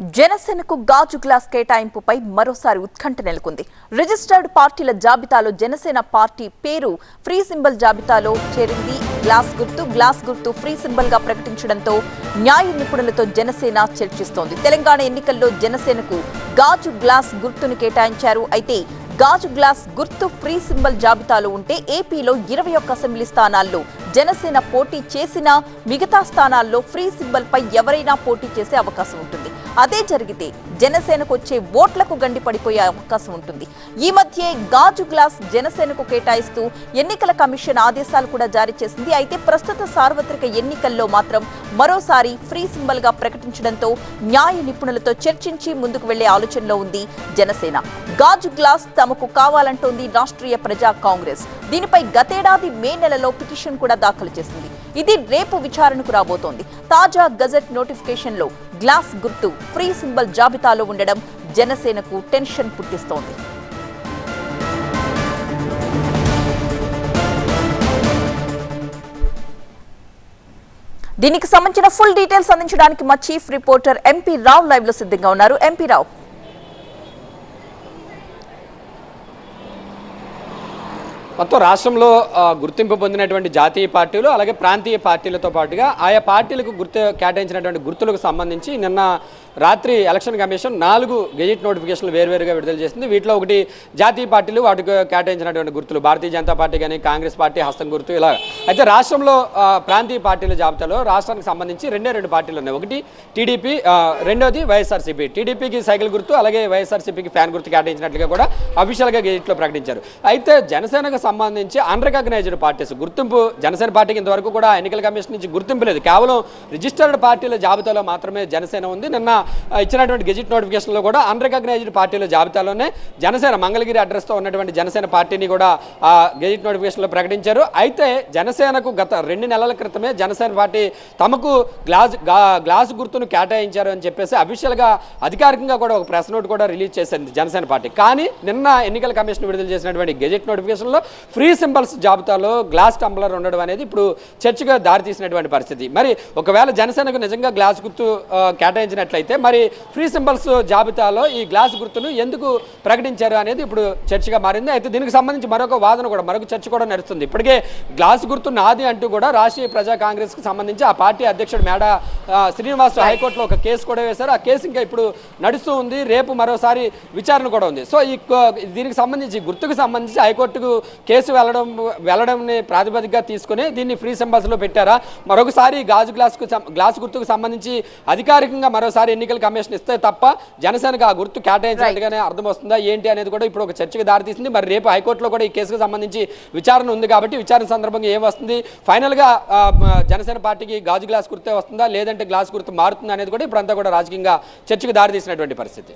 జనసేనకు గాజు గ్లాస్ కేటాయింపుపై మరోసారి ఉత్కంఠ నెలకొంది. రిజిస్టర్డ్ పార్టీల జాబితాలో జనసేన పార్టీ పేరు ఫ్రీ సింబల్ జాబితాలో చేరింది. గ్లాస్ గుర్తు గ్లాస్ గుర్తు ఫ్రీ సింబల్గా ప్రకటించడంతో న్యాయ నిపుణులతో జనసేన చర్చిస్తోంది. తెలంగాణ ఎన్నికల్లో జనసేనకు గాజు గ్లాస్ గుర్తును కేటాయించారు. అయితే గాజు గ్లాస్ గుర్తు ఫ్రీ సింబల్ జాబితాలో ఉంటే ఏపీలో ఇరవై ఒక్క అసెంబ్లీ స్థానాల్లో జనసేన పోటీ చేసినా మిగతా స్థానాల్లో ఫ్రీ సింబల్ పై ఎవరైనా పోటీ చేసే అవకాశం ఉంటుంది. అదే జరిగితే జనసేనకు వచ్చే ఓట్లకు గండి పడిపోయే అవకాశం ఉంటుంది. ఈ మధ్యే గాజు గ్లాస్ జనసేనకు కేటాయిస్తూ ఎన్నికల కమిషన్ ఆదేశాలు కూడా జారీ చేసింది. అయితే ప్రస్తుత సార్వత్రిక ఎన్నికల్లో మాత్రం మరోసారి ఫ్రీ సింబల్గా ప్రకటించడంతో న్యాయ నిపుణులతో చర్చించి ముందుకు వెళ్ళే ఆలోచనలో ఉంది జనసేన. గాజు గ్లాస్ తమకు కావాలంటోంది రాష్ట్రీయ ప్రజా కాంగ్రెస్. దీనిపై గతేడాది మే నెలలో పిటిషన్ కూడా దాఖలు చేసింది. ఇది రేపు విచారణకు రాబోతోంది. తాజా గజెట్ నోటిఫికేషన్లో గ్లాస్ గుర్తు ఫ్రీ సింబల్ జాబితాలో ఉండడం జనసేనకు టెన్షన్ పుట్టిస్తోంది. దీనికి సంబంధించిన ఫుల్ డీటెయిల్స్ అందించడానికి మా చీఫ్ రిపోర్టర్ ఎంపీ రావు లైవ్లో సిద్ధంగా ఉన్నారు. ఎంపీ రావు. మొత్తం రాష్ట్రంలో గుర్తింపు పొందినటువంటి జాతీయ పార్టీలు అలాగే ప్రాంతీయ పార్టీలతో పాటుగా ఆయా పార్టీలకు గుర్తు కేటాయించినటువంటి గుర్తులకు సంబంధించి నిన్న రాత్రి ఎలక్షన్ కమిషన్ నాలుగు గెజిట్ నోటిఫికేషన్లు వేరువేరుగా విడుదల చేసింది. వీటిలో ఒకటి జాతీయ పార్టీలు వాటికి కేటాయించినటువంటి గుర్తులు భారతీయ జనతా పార్టీ కానీ కాంగ్రెస్ పార్టీ హస్తం గుర్తు ఇలా. అయితే రాష్ట్రంలో ప్రాంతీయ పార్టీల జాబితాలో రాష్ట్రానికి సంబంధించి రెండే రెండు పార్టీలు ఉన్నాయి. ఒకటి టీడీపీ రెండోది వైఎస్ఆర్సీపీ. టీడీపీకి సైకిల్ గుర్తు అలాగే వైఎస్ఆర్సీపీకి ఫ్యాన్ గుర్తు కేటాయించినట్లుగా కూడా అఫీషియల్గా గెజిట్లో ప్రకటించారు. అయితే జనసేనకు సంబంధించి అన్రికగ్నైజ్డ్ పార్టీస్. గుర్తింపు జనసేన పార్టీకి ఇంతవరకు కూడా ఎన్నికల కమిషన్ నుంచి గుర్తింపు లేదు. కేవలం రిజిస్టర్డ్ పార్టీల జాబితాలో మాత్రమే జనసేన ఉంది. నిన్న ఇచ్చినటువంటి గెజిట్ నోటిఫికేషన్లో కూడా అన్రికగ్నైజ్డ్ పార్టీల జాబితాలోనే జనసేన మంగళగిరి అడ్రస్తో ఉన్నటువంటి జనసేన పార్టీని కూడా ఆ గెజిట్ నోటిఫికేషన్లో ప్రకటించారు. అయితే జనసేనకు గత రెండు నెలల క్రితమే జనసేన పార్టీ తమకు గ్లాస్ గ్లాస్ గుర్తును కేటాయించారు అని చెప్పేసి అఫీషియల్గా అధికారికంగా కూడా ఒక ప్రెస్ నోట్ కూడా రిలీజ్ చేసింది జనసేన పార్టీ. కానీ నిన్న ఎన్నికల కమిషన్ విడుదల చేసినటువంటి గెజెట్ నోటిఫికేషన్లో ఫ్రీ సింబల్స్ జాబితాలో గ్లాస్ టంబ్లర్ ఉండడం అనేది ఇప్పుడు చర్చగా దారితీసినటువంటి పరిస్థితి. మరి ఒకవేళ జనసేనకు నిజంగా గ్లాస్ గుర్తు కేటాయించినట్లయితే మరి ఫ్రీ సింబల్స్ జాబితాలో ఈ గ్లాస్ గుర్తును ఎందుకు ప్రకటించారు అనేది ఇప్పుడు చర్చగా మారింది. అయితే దీనికి సంబంధించి మరొక వాదన కూడా మరొక చర్చ కూడా నడుస్తుంది. ఇప్పటికే గ్లాస్ గుర్తు నాది అంటూ కూడా రాష్ట్రీయ ప్రజా కాంగ్రెస్కు సంబంధించి ఆ పార్టీ అధ్యక్షుడు మేడ శ్రీనివాస్ హైకోర్టులో ఒక కేసు కూడా వేశారు. ఆ కేసు ఇంకా ఇప్పుడు నడుస్తూ ఉంది. రేపు మరోసారి విచారణ కూడా ఉంది. సో ఈ దీనికి సంబంధించి గుర్తుకు సంబంధించి హైకోర్టుకు కేసు వెళ్ళడం వెళ్ళడం ప్రాతిపదికగా తీసుకుని దీన్ని ఫ్రీ సింబల్స్లో పెట్టారా? మరొకసారి గాజు గ్లాస్కు సం- గ్లాస్ గుర్తుకు సంబంధించి అధికారికంగా మరోసారి ఎన్నికల కమిషన్ ఇస్తే తప్ప జనసేనకు ఆ గుర్తు కేటాయించినట్టుగానే అర్థం వస్తుందా ఏంటి అనేది కూడా ఇప్పుడు ఒక చర్చకు దారితీసింది. మరి రేపు హైకోర్టులో కూడా ఈ కేసుకు సంబంధించి విచారణ ఉంది కాబట్టి విచారణ సందర్భంగా ఏం వస్తుంది? ఫైనల్గా ఆ, మ, జనసేన పార్టీకి గాజు గ్లాస్ గుర్తే వస్తుందా? లేదంటే గ్లాస్ గుర్తు మారుతుందా అనేది కూడా ఇప్పుడంతా కూడా రాజకీయంగా చర్చకు దారితీసినటువంటి పరిస్థితి.